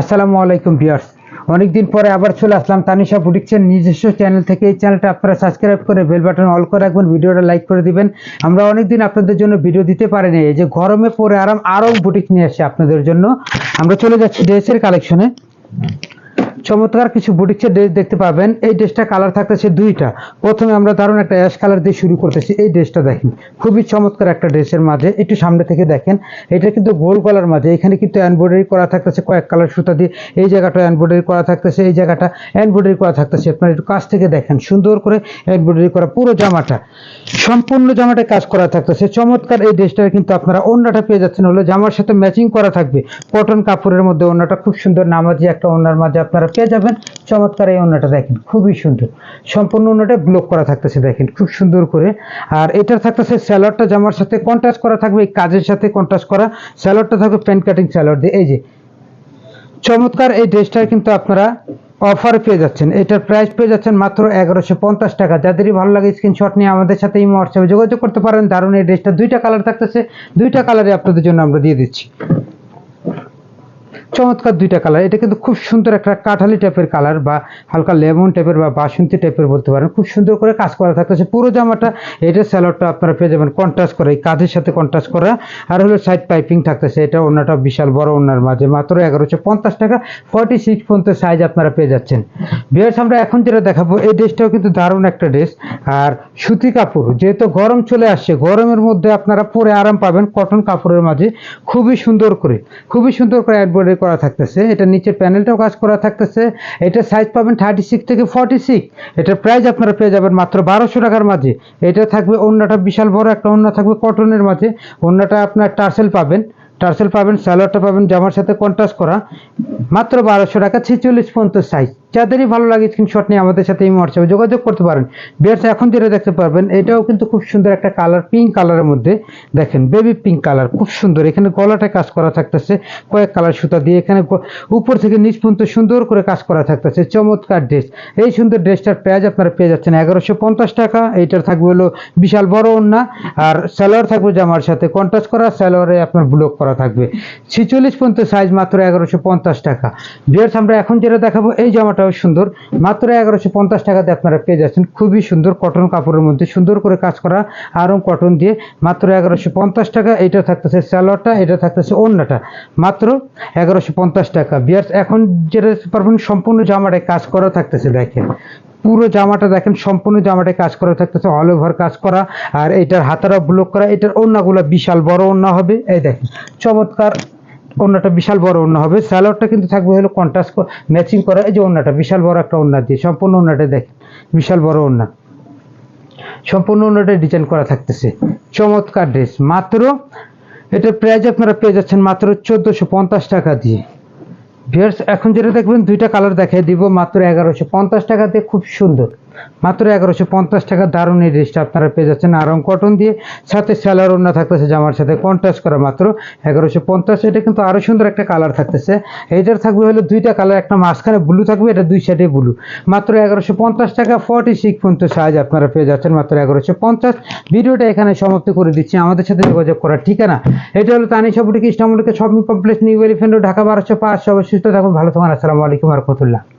আসসালামু আলাইকুম ভিউয়ার্স। অনেকদিন পরে আবার চলে আসলাম তানিশা বুটিক্সের নিজস্ব চ্যানেল থেকে। এই চ্যানেলটা আপনারা সাবস্ক্রাইব করে বেল বাটন অল করে রাখবেন, ভিডিওটা লাইক করে দিবেন। আমরা অনেকদিন আপনাদের জন্য ভিডিও দিতে পারিনি। এই যে গরমে পরে আরাম আরও বুটিক নিয়ে আসছি আপনাদের জন্য। আমরা চলে যাচ্ছি ড্রেসের কালেকশনে চমৎকার কিছু বুটিক্সের ড্রেস দেখতে পাবেন। এই ড্রেসটা কালার থাকতেছে দুইটা। প্রথমে আমরা দারুণ একটা অ্যাশ কালার দিয়ে শুরু করতেছি। এই ড্রেসটা দেখেন, খুবই চমৎকার একটা ড্রেসের মাঝে। একটু সামনে থেকে দেখেন, এটা কিন্তু গোল গলার মাঝে। এখানে কিন্তু এনব্রয়ডারি করা থাকতেছে, কয়েক কালার সুতা দিয়ে। এই জায়গাটা এনব্রয়ডারি করা থাকতেছে, এই জায়গাটা এনব্রয়ডারি করা থাকতেছে। আপনার একটু কাছ থেকে দেখেন, সুন্দর করে এনব্রয়ডারি করা পুরো জামাটা। সম্পূর্ণ জামাটা কাজ করা থাকতেছে। চমৎকার এই ড্রেসটার কিন্তু আপনারা অন্যটা পেয়ে যাচ্ছেন। হলো জামার সাথে ম্যাচিং করা থাকবে। কটন কাপড়ের মধ্যে অন্যটা খুব সুন্দর নামাজি একটা অন্যার মাঝে আপনারা পেয়ে যাবেন। চমৎকার এই অন্যটা দেখেন, খুবই সুন্দর। সম্পূর্ণ অন্যটা ব্লক করা থাকতেছে দেখেন, খুব সুন্দর করে। আর এটার থাকতেছে স্যালোয়ারটা জামার সাথে কন্ট্রাস্ট করা থাকবে, এই কাজের সাথে কন্ট্রাস্ট করা স্যালোয়ারটা থাকবে প্যান্ট কাটিং স্যালোয়ার দিয়ে। এই যে, চমৎকার এই ড্রেসটার কিন্তু আপনারা অফার পেয়ে যাচ্ছেন। এটার প্রাইস পেয়ে যাচ্ছেন মাত্র এগারোশো পঞ্চাশ টাকা। যাদেরই ভালো লাগে স্ক্রিনশট নিয়ে আমাদের সাথে এই হোয়াটসঅ্যাপে যোগাযোগ করতে পারেন। দারুণ এই ড্রেসটা দুইটা কালার থাকতেছে। দুইটা কালারে আপনাদের জন্য আমরা দিয়ে দিচ্ছি। চমৎকার দুইটা কালার এটা কিন্তু খুব সুন্দর একটা কাঠালি টাইপের কালার বা হালকা লেমন টাইপের বা বাসন্তী টাইপের বলতে পারেন। খুব সুন্দর করে কাজ করা থাকতেছে। পুরো জামাটা, এটা স্যালোডটা আপনারা পেয়ে যাবেন কন্ট্রাস্ট করা, এই কাজের সাথে কন্ট্রাস্ট করা। আর হলো সাইড পাইপিং থাকতেছে। এটা ওনাটা বিশাল বড় ওনার মাঝে। মাত্র এগারোশো পঞ্চাশ টাকা ফর্টি সিক্স পর্যন্ত সাইজ আপনারা পেয়ে যাচ্ছেন। বিয়ার্স আমরা এখন যেটা দেখাবো, এই ড্রেসটাও কিন্তু দারুণ একটা ড্রেস আর সুতি কাপড়, যেহেতু গরম চলে আসছে, গরমের মধ্যে আপনারা পরে আরাম পাবেন কটন কাপড়ের মাঝে। খুবই সুন্দর করে, খুবই সুন্দর করে এমব্রয়ডারি করা থাকতেছে এটা নিচের প্যানেলটাও কাজ করা থাকতেছে এটা সাইজ পাবেন থার্টি সিক্স থেকে ফর্টি সিক্স এটার প্রাইস আপনারা পেয়ে যাবেন মাত্র বারোশো টাকার মাঝে। এটা থাকবে অন্যটা বিশাল বড়, একটা অন্য থাকবে কটনের মাঝে, অন্যটা আপনার টার্সেল পাবেন। টার্সেল পাবেন, স্যালোয়ারটা পাবেন, জামার সাথে কন্ট্রাস্ট করা। মাত্র বারোশো টাকা, ছেচল্লিশ পর্যন্ত সাইজ যাদেরই ভালো লাগে স্ক্রিনশট নিয়ে আমাদের সাথে এই হোয়াটসঅ্যাপে যোগাযোগ করতে পারেন। বিয়ার্স এখন যেটা দেখতে পারবেন, এটাও কিন্তু খুব সুন্দর একটা কালার পিঙ্ক কালারের মধ্যে। দেখেন বেবি পিঙ্ক কালার খুব সুন্দর। এখানে গলাটা কাজ করা থাকতেছে, কয়েক কালার সুতা দিয়ে। এখানে উপর থেকে নিচ পর্যন্ত সুন্দর করে কাজ করা থাকতেছে, চমৎকার ড্রেস এই সুন্দর ড্রেসটার প্রাইস আপনারা পেয়ে যাচ্ছেন এগারোশো পঞ্চাশ টাকা। এইটার থাকবে হলো বিশাল বড় ওন্না আর স্যালোয়ার থাকবে জামার সাথে। কন্ট্রাস্ট করা, স্যালোয়ারে আপনার ব্লক করা থাকবে। ছিচল্লিশ পর্যন্ত সাইজ মাত্র এগারোশো পঞ্চাশ টাকা। বিয়ার্স আমরা এখন যেটা দেখাবো, এই জামাটাও সুন্দর। মাত্র এগারোশো পঞ্চাশ টাকাতে আপনারা পেয়ে যাচ্ছেন। খুবই সুন্দর কটন কাপড়ের মধ্যে সুন্দর করে কাজ করা আরম কটন দিয়ে। মাত্র এগারোশো পঞ্চাশ টাকা, এটা থাকতেছে স্যালোয়ারটা এটা থাকতেছে অন্যটা মাত্র এগারোশো পঞ্চাশ টাকা। বিয়ার্স এখন যেটা পারবেন, সম্পূর্ণ জামাটায় কাজ করা থাকতেছে, দেখেন। পুরো জামাটা দেখেন, সম্পূর্ণ জামাটায় কাজ করা থাকতেছে অল ওভার কাজ করা। আর এটার হাতারা ব্লক করা, এটার ওড়নাগুলো বিশাল বড় ওড়না হবে। এই দেখেন, চমৎকার ওড়নাটা বিশাল বড় ওড়না হবে। স্যালোয়ারটা কিন্তু থাকবে হলো কন্ট্রাস্ট ম্যাচিং করা, এই যে ওড়নাটা বিশাল বড় একটা ওড়না দিয়ে সম্পূর্ণ ওড়নাটা দেখেন, বিশাল বড় ওড়না। সম্পূর্ণ ওড়নাটা ডিজাইন করা থাকতেছে। চমৎকার ড্রেস মাত্র, এটার প্রাইস আপনারা পেয়ে যাচ্ছেন মাত্র চোদ্দোশো টাকা দিয়ে। ভিয়ার্স এখন যেটা দেখবেন দুইটা কালার দেখাই দিব মাত্র এগারোশো পঞ্চাশ টাকাতে খুব সুন্দর। মাত্র এগারোশো পঞ্চাশ টাকা দারুণ এই ড্রেসটা আপনারা পেয়ে যাচ্ছেন। আরং কটন দিয়ে সাথে স্যালার ওনা থাকতেছে, জামার সাথে কন্ট্রাস্ট করা মাত্র এগারোশো পঞ্চাশ। এটা কিন্তু আরও সুন্দর একটা কালার থাকতেছে। এইটার থাকবে হলো দুইটা কালার একটা মাঝখানে ব্লু থাকবে, এটা দুই সাইডে ব্লু মাত্র এগারোশো পঞ্চাশ টাকা ফর্টি সিক্স পর্যন্ত সাইজ আপনারা পেয়ে যাচ্ছেন মাত্র এগারোশো পঞ্চাশ। ভিডিওটা এখানে সমাপ্ত করে দিচ্ছি। আমাদের সাথে যোগাযোগ করার ঠিকানা, এটা হলো Tanisha boutique ইস্টামলিকে shopping complex, new Elephant Dhaka, বারোশো পাঁচ। সবাই সুস্থ থাকুন, ভালো থাকুন। আসসালামু আলাইকুম রহমতুল্লাহ।